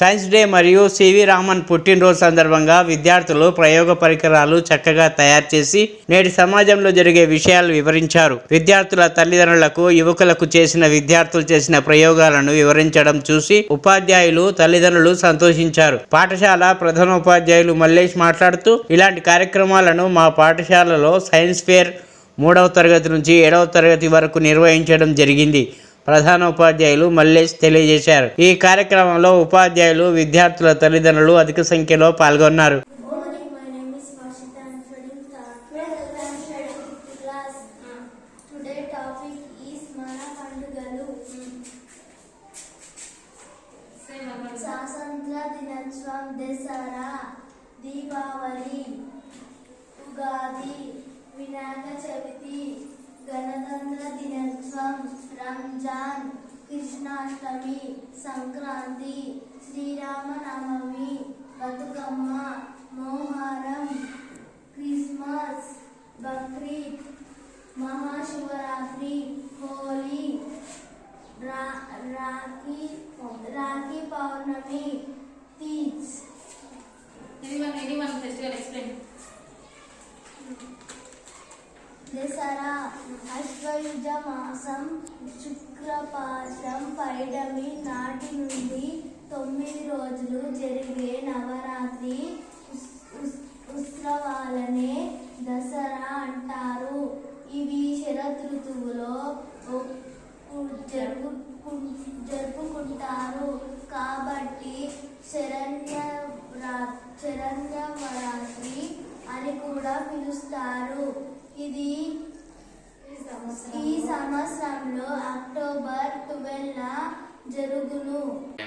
Science day మరియు CV Raman పుట్టినరోజు సందర్భంగా విద్యార్థులు ప్రయోగ పరికరాలు చక్కగా తయారు చేసి నేటి సమాజంలో జరిగే విషయాలు వివరించారు. విద్యార్థుల తల్లిదండ్రులకు యువకులకు చేసిన విద్యార్థులు చేసిన ప్రయోగాలను వివరించడం చూసి ఉపాధ్యాయులు తల్లిదండ్రులు సంతోషించారు. పాఠశాల ప్రధాన ఉపాధ్యాయులు మల్లేష్ మాట్లాడుతూ ఇలాంటి కార్యక్రమాలను మా పాఠశాలలో సైన్స్ ఫేర్ మూడవ తరగతి నుంచి ఏడవ తరగతి వరకు నిర్వహించడం జరిగింది. ప్రధాన ఉపాధ్యాయులు మల్లేష్ తెలియజేశారు. ఈ కార్యక్రమంలో ఉపాధ్యాయులు విద్యార్థుల తల్లిదండ్రులు అధిక సంఖ్యలో పాల్గొన్నారు. స్వాతంత్ర దినోత్సవం దసరా దీపావళి ఉగాది వినాయక చవితి గణతంత్ర రంజాన్ కృష్ణాష్టమి సంక్రాంతి శ్రీరామనవమి బతుకమ్మ మోహరం క్రిస్మస్ బక్రీద్ మహాశివరాత్రి హోలీ రా రాఖీ రాఖీ పౌర్ణమి తీజ్. అశ్వయుజ మాసం శుక్రపాశం పైడమి నాటి నుండి తొమ్మిది రోజులు జరిగే నవరాత్రి ఉత్సవాలనే దసరా అంటారు. ఇవి శరదృతువులో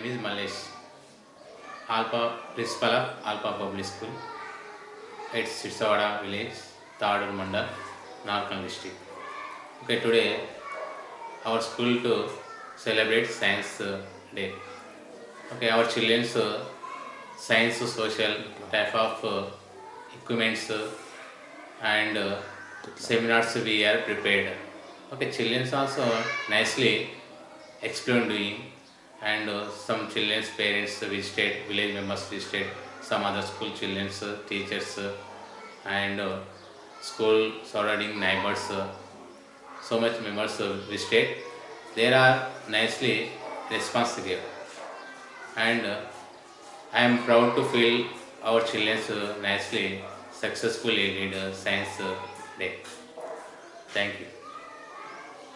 name is Malesh, Alpha Principal of Alpha Public School. It's Sirsavada village, Tadur Mandal, Narkal district. Okay, today our school to celebrate Science uh, Day. Okay, our children's uh, science, social type of uh, equipments and seminars we are prepared. Okay, children's also nicely explained doing and uh, some children's parents visited, village members visited, some other school children's uh, teachers uh, and uh, school surrounding neighbors, uh, so much members uh, visited. There are nicely response given and I am proud to feel our children's nicely successfully uh, science day. Thank you.